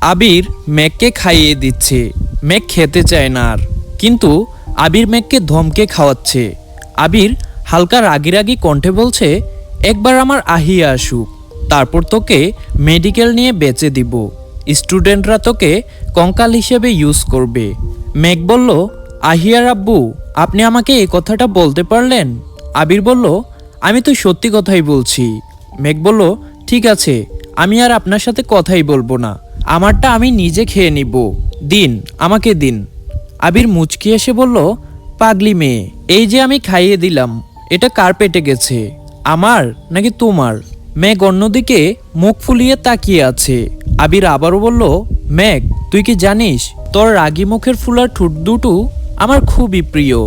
আবির মেঘকে খাইয়ে দিচ্ছে। মেঘ খেতে চায় না আর। কিন্তু আবির মেঘকে ধমকে খাওয়াচ্ছে। আবির হালকা রাগি রাগি কণ্ঠে বলছে, একবার আমার আহিয়া আসুক। তারপর তোকে মেডিকেল নিয়ে বেচে দিব। স্টুডেন্টরা তোকে কঙ্কাল হিসেবে ইউজ করবে। মেঘ বলল, আহিয়ার আব্বু, আপনি আমাকে এই কথাটা বলতে পারলেন? আবির বলল, আমি তো সত্যি কথাই বলছি। মেঘ বলল, ঠিক আছে, আমি আর আপনার সাথে কথাই বলব না। আমারটা আমি নিজে খেয়ে নিব। দিন, আমাকে দিন। আবির মুচকি এসে বলল, পাগলি মেয়ে, এই যে আমি খাইয়ে দিলাম, এটা কার পেটে গেছে? আমার নাকি তোমার? মেঘ অন্যদিকে মুখ ফুলিয়ে তাকিয়ে আছে। আবির আবারও বলল, মেঘ, তুই কি জানিস, তোর রাগি মুখের ফুলার ঠোঁট দুটো আমার খুবই প্রিয়।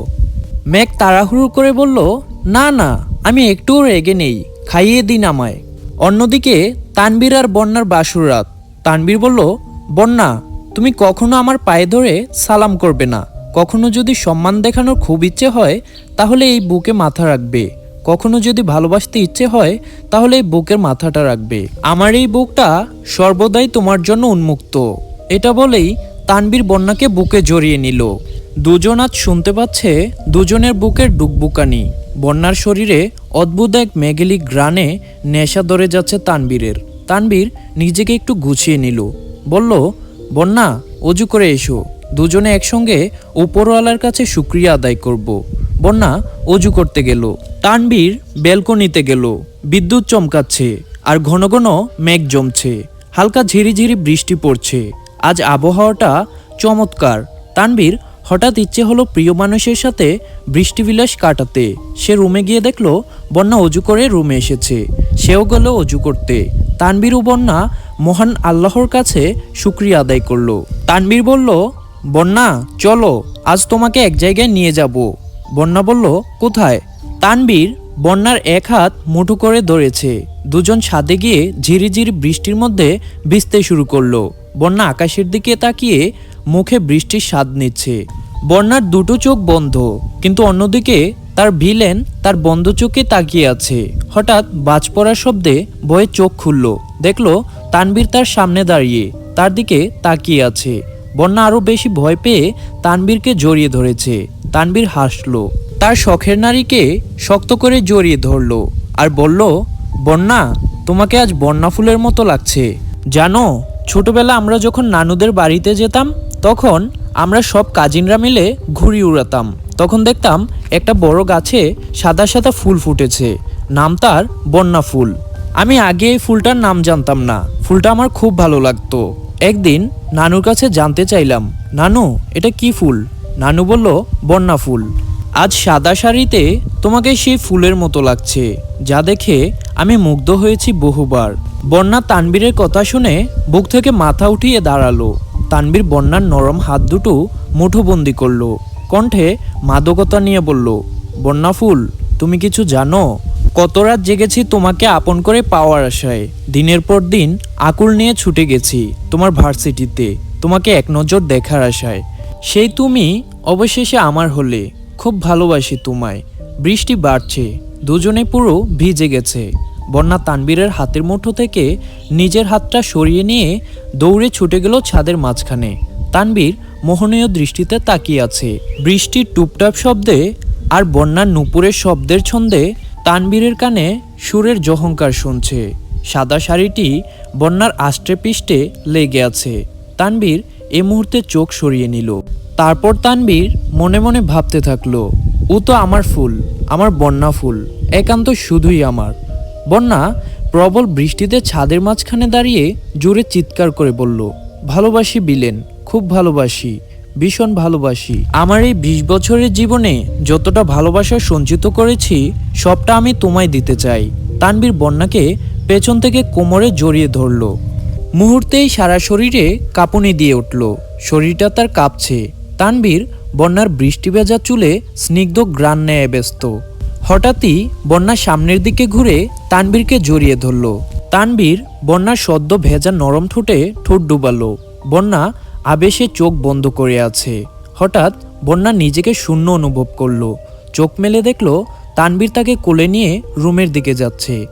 মেঘ তাড়াহুড়ো করে বলল, না না, আমি একটুও রেগে নেই, খাইয়ে দিন আমায়। অন্যদিকে তানবির আর বন্যার বাসুর রাত। তানবীর বলল, বন্যা, তুমি কখনো আমার পায়ে ধরে সালাম করবে না। কখনো যদি সম্মান দেখানোর খুব ইচ্ছে হয়, তাহলে এই বুকে মাথা রাখবে। কখনো যদি ভালোবাসতে ইচ্ছে হয়, তাহলে এই বুকের মাথাটা রাখবে। আমার এই বুকটা সর্বদাই তোমার জন্য উন্মুক্ত। এটা বলেই তানবীর বন্যাকে বুকে জড়িয়ে নিল। দুজন আজ শুনতে পাচ্ছে দুজনের বুকের ডুকবুকানি। বন্যার শরীরে অদ্ভুত এক মেঘেলি গ্রানে নেশা ধরে যাচ্ছে তানবীরের। তানবীর নিজেকে একটু গুছিয়ে নিল। বলল, বন্যা, অজু করে এসো। দুজনে একসঙ্গে উপরওয়ালার কাছে শুক্রিয়া আদায় করব। বন্যা, অজু করতে গেল। তানবীর ব্যালকনিতে গেল। বিদ্যুৎ চমকাচ্ছে, আর ঘন ঘন মেঘ জমছে। হালকা ঝিরিঝিরি বৃষ্টি পড়ছে। আজ আবহাওয়াটা চমৎকার। তানবীর হঠাৎ ইচ্ছে হলো প্রিয় মানুষের সাথে বৃষ্টিবিলাস কাটাতে। সে রুমে গিয়ে দেখল, বন্যা অজু করে রুমে এসেছে। সেও গেল অজু করতে। তানবীর ও বন্যা মহান আল্লাহর কাছে শুক্রিয়া আদায় করল। তানবীর বলল, বন্যা, চলো, আজ তোমাকে এক জায়গায় নিয়ে যাব। বন্যা বলল, কোথায়? তানবীর বন্যার এক হাত মুঠো করে ধরেছে। দুজন ছাদে গিয়ে ঝিরিঝিরি বৃষ্টির মধ্যে ভিজতে শুরু করল। বন্যা আকাশের দিকে তাকিয়ে মুখে বৃষ্টির স্বাদ নিচ্ছে। বন্যার দুটো চোখ বন্ধ, কিন্তু অন্যদিকে তার ভিলেন তার বন্ধ চোখে তাকিয়ে আছে। হঠাৎ বাজ পড়ার শব্দে ভয়ে চোখ খুলল। দেখল তানবীর তার সামনে দাঁড়িয়ে, তার দিকে তাকিয়ে আছে। বন্যা আরও বেশি ভয় পেয়ে তানবীরকে জড়িয়ে ধরেছে। তানবীর হাসল। তার শখের নারীকে শক্ত করে জড়িয়ে ধরলো আর বলল, বন্যা, তোমাকে আজ বন্যা ফুলের মতো লাগছে। জানো, ছোটবেলা আমরা যখন নানুদের বাড়িতে যেতাম, তখন আমরা সব কাজিনরা মিলে ঘুড়ি উড়াতাম। তখন দেখতাম একটা বড় গাছে সাদা সাদা ফুল ফুটেছে। নাম তার বন্যা ফুল। আমি আগে এই ফুলটার নাম জানতাম না। ফুলটা আমার খুব ভালো লাগতো। একদিন নানুর কাছে জানতে চাইলাম, নানু, এটা কি ফুল? নানু বলল, বন্যা ফুল। আজ সাদা শাড়িতে তোমাকে সেই ফুলের মতো লাগছে, যা দেখে আমি মুগ্ধ হয়েছি বহুবার। বন্যা তানবীরের কথা শুনে বুক থেকে মাথা উঠিয়ে দাঁড়াল। তানবীর বন্যার নরম হাত দুটো মুঠোবন্দি করল। কণ্ঠে মাদকতা নিয়ে বলল বন্যা ফুল তুমি কিছু জানো? কত রাত জেগেছি তোমাকে আপন করে পাওয়ার আশায়। দিনের পর দিন আকুল নিয়ে ছুটে গেছি তোমার ভার্সিটিতে, তোমাকে এক নজর দেখার আশায়। সেই তুমি অবশেষে আমার হলে, খুব ভালোবাসি তোমায়। বৃষ্টি বাড়ছে, দুজনে পুরো ভিজে গেছে। বন্যা তানবীরের হাতের মুঠো থেকে নিজের হাতটা সরিয়ে নিয়ে দৌড়ে ছুটে গেল ছাদের মাঝখানে। তানবীর মোহনীয় দৃষ্টিতে তাকিয়ে আছে। বৃষ্টির টুপটাপ শব্দে আর বন্যার নুপুরের শব্দের ছন্দে তানবীরের কানে সুরের জহংকার শুনছে। সাদা শাড়িটি বন্যার আষ্টে পিষ্টে লেগে আছে। তানবীর এ মুহূর্তে চোখ সরিয়ে নিল। তারপর তানবীর মনে মনে ভাবতে থাকল ও তো আমার ফুল, আমার বন্যা ফুল, একান্ত শুধুই আমার। বন্যা প্রবল বৃষ্টিতে ছাদের মাঝখানে দাঁড়িয়ে জোরে চিৎকার করে বলল, ভালোবাসি বিলেন খুব ভালোবাসি, ভীষণ ভালোবাসি। আমার এই বিশ বছরের জীবনে যতটা ভালোবাসা সঞ্চিত করেছি, সবটা আমি তোমায় দিতে চাই। তানবীর বন্যাকে পেছন থেকে কোমরে জড়িয়ে ধরল। মুহূর্তেই সারা শরীরে কাঁপুনি দিয়ে উঠল। শরীরটা তার কাঁপছে। তানবীর বন্যার বৃষ্টি ভেজা চুলে স্নিগ্ধ গ্রান নেয় ব্যস্ত। হঠাৎই বন্যা সামনের দিকে ঘুরে তানবীরকে জড়িয়ে ধরল। তানবীর বন্যার সদ্য ভেজা নরম ঠোঁটে ঠোঁট ডুবালো। বন্যা আবেশে চোখ বন্ধ করে আছে। হঠাৎ বন্যা নিজেকে শূন্য অনুভব করল। চোখ মেলে দেখল তানবীর তাকে কোলে নিয়ে রুমের দিকে যাচ্ছে।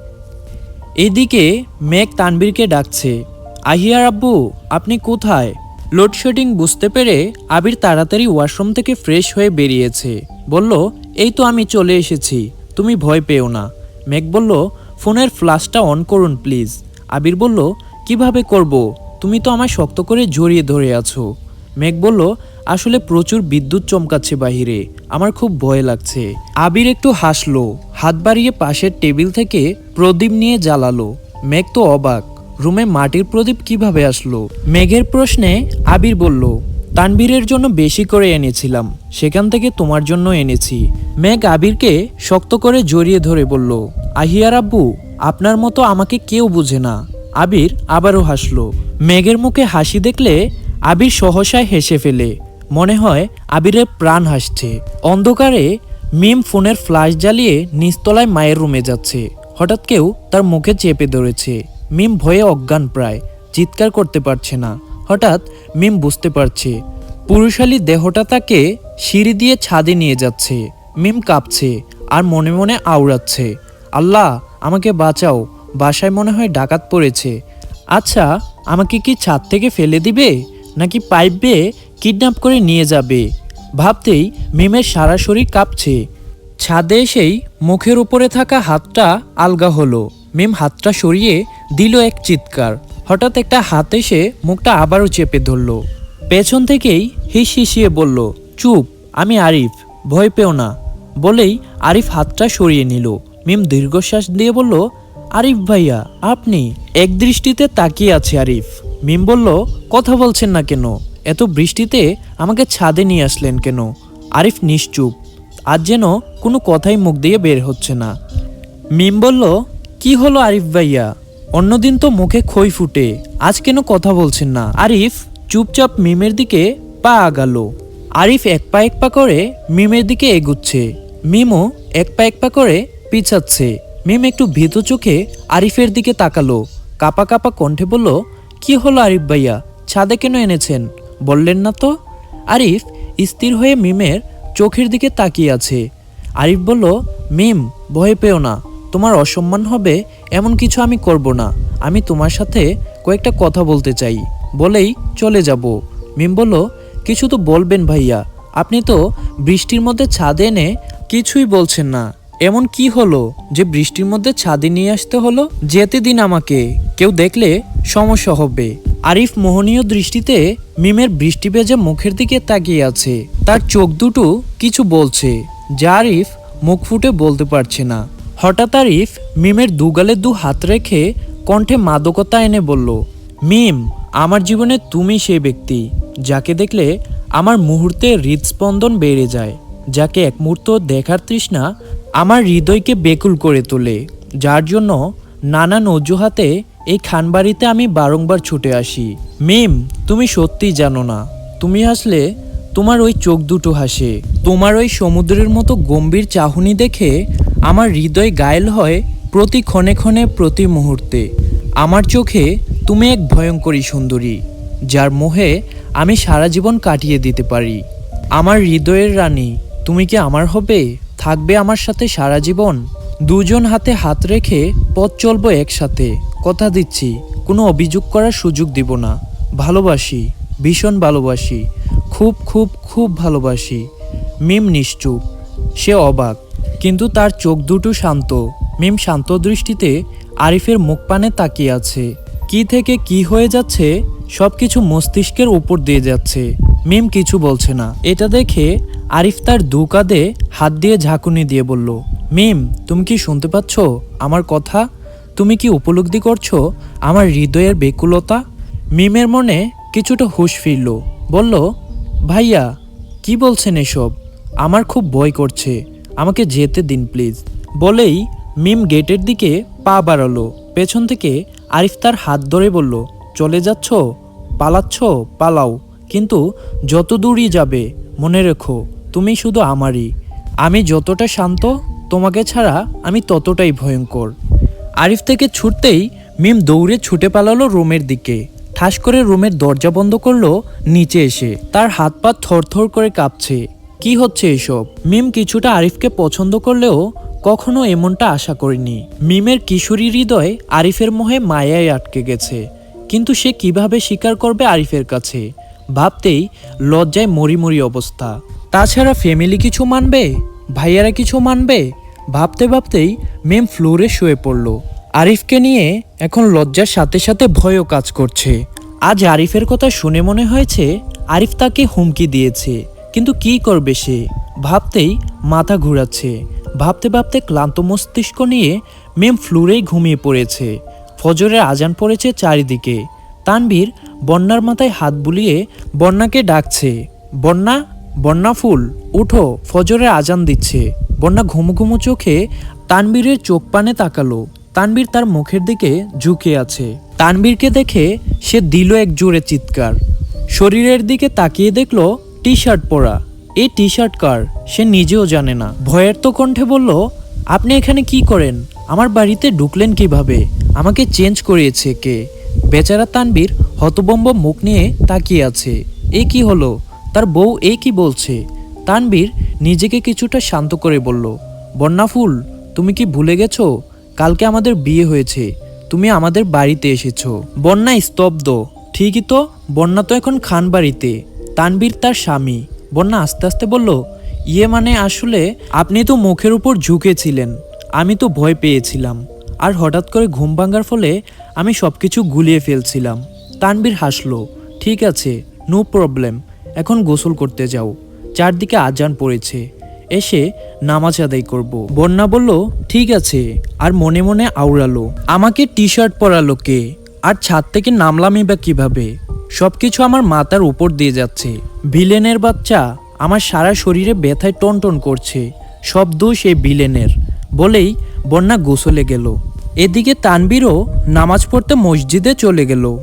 এদিকে মেঘ তানবীরকে ডাকছে, আহিয়ার আব্বু, আপনি কোথায়? লোডশেডিং বুঝতে পেরে আবির তাড়াতাড়ি ওয়াশরুম থেকে ফ্রেশ হয়ে বেরিয়েছে। বলল, এই তো আমি চলে এসেছি, তুমি ভয় পেও না। মেঘ বলল, ফোনের ফ্ল্যাশটা অন করুন প্লিজ। আবির বলল, কীভাবে করব? তুমি তো আমায় শক্ত করে জড়িয়ে ধরে আছো। মেঘ বলল, আসলে প্রচুর বিদ্যুৎ চমকাচ্ছে বাহিরে, আমার খুব ভয় লাগছে। আবির একটু হাসলো, হাত বাড়িয়ে পাশের টেবিল থেকে প্রদীপ নিয়ে জ্বালালো। মেঘ তো অবাক, রুমে মাটির প্রদীপ কীভাবে আসলো? মেঘের প্রশ্নে আবির বলল তানবীরের জন্য বেশি করে এনেছিলাম, সেখান থেকে তোমার জন্য এনেছি। মেঘ আবিরকে শক্ত করে জড়িয়ে ধরে বলল, আহিয়ার আব্বু, আপনার মতো আমাকে কেউ বুঝে না। আবির আবারও হাসলো। মেঘের মুখে হাসি দেখলে আবির সহসায় হেসে ফেলে। মনে হয় আবিরের প্রাণ হাসছে। অন্ধকারে মিম ফোনের ফ্ল্যাশ জ্বালিয়ে নিচতলায় মায়ের রুমে যাচ্ছে। হঠাৎ কেউ তার মুখে চেপে ধরেছে। মিম ভয়ে অজ্ঞান প্রায়। চিৎকার করতে পারছে না। হঠাৎ মিম বুঝতে পারছে। পুরুষালী দেহটা তাকে সিঁড়ি দিয়ে ছাদে নিয়ে যাচ্ছে। মিম কাঁপছে আর মনে মনে আওড়াচ্ছে। আল্লাহ, আমাকে বাঁচাও। বাসায় মনে হয় ডাকাত পড়েছে। আচ্ছা আমাকে কি ছাদ থেকে ফেলে দিবে? নাকি পাইপ বেয়ে কিডন্যাপ করে নিয়ে যাবে? ভাবতেই মিমের সারা শরীর কাঁপছে। ছাদে এসেই মুখের উপরে থাকা হাতটা আলগা হলো। মিম হাতটা সরিয়ে দিল এক চিৎকার। হঠাৎ একটা হাত এসে মুখটা আবারও চেপে ধরলো। পেছন থেকেই হিস হিসিয়ে বলল, চুপ, আমি আরিফ, ভয় পেও না। বলেই আরিফ হাতটা সরিয়ে নিল। মিম দীর্ঘশ্বাস দিয়ে বলল আরিফ ভাইয়া, আপনি এক দৃষ্টিতে তাকিয়ে আছে আরিফ। মিম বলল, কথা বলছেন না কেন? এত বৃষ্টিতে আমাকে ছাদে নিয়ে আসলেন কেন? আরিফ নিশ্চুপ। আজ যেন কোনো কথাই মুখ দিয়ে বের হচ্ছে না। মিম বলল, কি হলো আরিফ ভাইয়া? অন্যদিন তো মুখে খই ফুটে। আজ কেন কথা বলছেন না? আরিফ চুপচাপ মিমের দিকে পা আগালো। আরিফ এক পা এক পা করে মিমের দিকে এগুচ্ছে। মিমও এক পা এক পা করে পিছাচ্ছে। মিম একটু ভীত চোখে আরিফের দিকে তাকালো। কাপা কাপা কণ্ঠে বলল, কি হলো আরিফ ভাইয়া? ছাদে কেন এনেছেন? বললেন না তো। আরিফ স্থির হয়ে মিমের চোখের দিকে তাকিয়ে আছে। আরিফ বলল, মিম, ভয় পেও না। তোমার অসম্মান হবে, এমন কিছু আমি করব না। আমি তোমার সাথে কয়েকটা কথা বলতে চাই। বলেই চলে যাব। মিম বলল, কিছু তো বলবেন ভাইয়া। আপনি তো বৃষ্টির মধ্যে ছাদে এনে কিছুই বলছেন না। এমন কি হলো যে বৃষ্টির মধ্যে ছাদে নিয়ে আসতে হলো? যেতে দিন আমাকে। কেউ দেখলে সমস্যা হবে। আরিফ মোহনীয় দৃষ্টিতে মিমের বৃষ্টি ভেজা মুখের দিকে তাকিয়ে আছে। তার চোখ দুটো কিছু বলছে, যা আরিফ মুখ ফুটে বলতে পারছে না। হঠাৎ আরিফ মিমের দুগালে দু হাত রেখে কণ্ঠে মাদকতা এনে বলল, মিম, আমার জীবনে তুমি সেই ব্যক্তি, যাকে দেখলে আমার মুহূর্তে হৃদস্পন্দন বেড়ে যায়। যাকে এক মুহূর্ত দেখার তৃষ্ণা আমার হৃদয়কে বেকুল করে তোলে, যার জন্য নানান অজুহাতে এই খানবাড়িতে আমি বারংবার ছুটে আসি। মিম, তুমি সত্যিই জানো না। তুমি হাসলে তোমার ওই চোখ দুটো হাসে। তোমার ওই সমুদ্রের মতো গম্ভীর চাহনি দেখে আমার হৃদয় গায়েল হয় প্রতি ক্ষণে ক্ষণে প্রতি মুহূর্তে। আমার চোখে তুমি এক ভয়ঙ্করী সুন্দরী, যার মোহে আমি সারা জীবন কাটিয়ে দিতে পারি। আমার হৃদয়ের রানী তুমি কি আমার হবে? থাকবে আমার সাথে সারা জীবন। দুজন হাতে হাত রেখে পথ চলবো একসাথে। কথা দিচ্ছি, কোনো অভিযোগ করার সুযোগ দিব না। ভালোবাসি, ভীষণ ভালোবাসি। খুব খুব খুব ভালোবাসি। মিম নিশ্চুপ, সে অবাক, কিন্তু তার চোখ দুটো শান্ত। মিম শান্ত দৃষ্টিতে আরিফের মুখ পানে তাকিয়ে আছে। কি থেকে কি হয়ে যাচ্ছে? সবকিছু মস্তিষ্কের উপর দিয়ে যাচ্ছে। মিম কিছু বলছে না। এটা দেখে আরিফ তার দু কাঁধে হাত দিয়ে ঝাঁকুনি দিয়ে বলল, মিম, তুমি কি শুনতে পাচ্ছ? আমার কথা? তুমি কি উপলব্ধি করছ? আমার হৃদয়ের বেকুলতা? মিমের মনে কিছুটা হুঁশ ফিরল। বলল, ভাইয়া, কি বলছেন এসব? আমার খুব ভয় করছে। আমাকে যেতে দিন, প্লিজ। বলেই মিম গেটের দিকে পা বাড়ালো। পেছন থেকে আরিফ তার হাত ধরে বলল, চলে যাচ্ছ? পালাচ্ছ? পালাও। কিন্তু যত দূরই যাবে, মনে রেখো। তুমি শুধু আমারই। আমি যতটা শান্ত, তোমাকে ছাড়া আমি ততটাই ভয়ঙ্কর। আরিফ থেকে ছুটতেই মিম দৌড়ে ছুটে পালালো রুমের দিকে। ঠাস করে রুমের দরজা বন্ধ করল, নিচে এসে। তার হাত পা থরথর করে কাঁপছে। কি হচ্ছে এসব? মিম কিছুটা আরিফকে পছন্দ করলেও কখনো এমনটা আশা করিনি। মিমের কিশোরী হৃদয় আরিফের মোহে মায়ায় আটকে গেছে। কিন্তু সে কীভাবে স্বীকার করবে আরিফের কাছে? ভাবতেই লজ্জায় মরি মরি অবস্থা। তাছাড়া ফ্যামিলি কিছু মানবে, ভাইয়ারা কিছু মানবে, ভাবতে ভাবতেই মেম ফ্লোরে শুয়ে পড়ল। আরিফকে নিয়ে এখন লজ্জার সাথে সাথে ভয়ও কাজ করছে। আজ আরিফের কথা শুনে মনে হয়েছে আরিফ তাকে হুমকি দিয়েছে, কিন্তু কি করবে সে? ভাবতেই মাথা ঘুরাচ্ছে। ভাবতে ভাবতে ক্লান্ত মস্তিষ্ক নিয়ে মেম ফ্লোরেই ঘুমিয়ে পড়েছে। ফজরের আজান পড়েছে চারিদিকে। তানভীর বন্যার মাথায় হাত বুলিয়ে বন্যাকে ডাকছে, বন্যা বন্যা ফুল, উঠো ফজরের আজান দিচ্ছে। বন্যা ঘুমু ঘুমু চোখে তানবীরের চোখ পানে তাকালো। তানবীর তার মুখের দিকে ঝুঁকে আছে। তানবীরকে দেখে সে দিল এক জোরে চিৎকার। শরীরের দিকে তাকিয়ে দেখল টি শার্ট পরা। এই টি শার্ট কার? সে নিজেও জানে না। ভয়ের তো কণ্ঠে বলল, আপনি এখানে কি করেন? আমার বাড়িতে ঢুকলেন কীভাবে? আমাকে চেঞ্জ করিয়েছে কে? বেচারা তানবীর হতবম্ব মুখ নিয়ে তাকিয়ে আছে। এ কি হলো? তার বউ এই কি বলছে? তানবীর নিজেকে কিছুটা শান্ত করে বলল বন্যাফুল তুমি কি ভুলে গেছো? কালকে আমাদের বিয়ে হয়েছে, তুমি আমাদের বাড়িতে এসেছ। বন্যা স্তব্ধ, ঠিকই তো, বন্যা তো এখন খান বাড়িতে। তানবীর তার স্বামী, বন্যা আস্তে আস্তে বলল ইয়ে মানে আসলে আপনি তো মুখের উপর ঝুঁকেছিলেন, আমি তো ভয় পেয়েছিলাম, আর হঠাৎ করে ঘুম ভাঙার ফলে আমি সবকিছু গুলিয়ে ফেলছিলাম। তানবীর হাসলো, ঠিক আছে, নো প্রবলেম এখন গোসল করতে যাও। চারদিকে আজান পড়েছে। এসে নামাজ আদায় করব। বন্যা বলল, ঠিক আছে। আর মনে মনে আউড়ালো আমাকে টি শার্ট পরালো কে? আর ছাদ থেকে নামলামই বা কীভাবে? সবকিছু আমার মাথার উপর দিয়ে যাচ্ছে। ভিলেনের বাচ্চা আমার সারা শরীরে ব্যথায় টনটন করছে। সব দোষ এই ভিলেনের। বলেই বন্যা গোসলে গেল। এদিকে তানবীরও নামাজ পড়তে মসজিদে চলে গেল।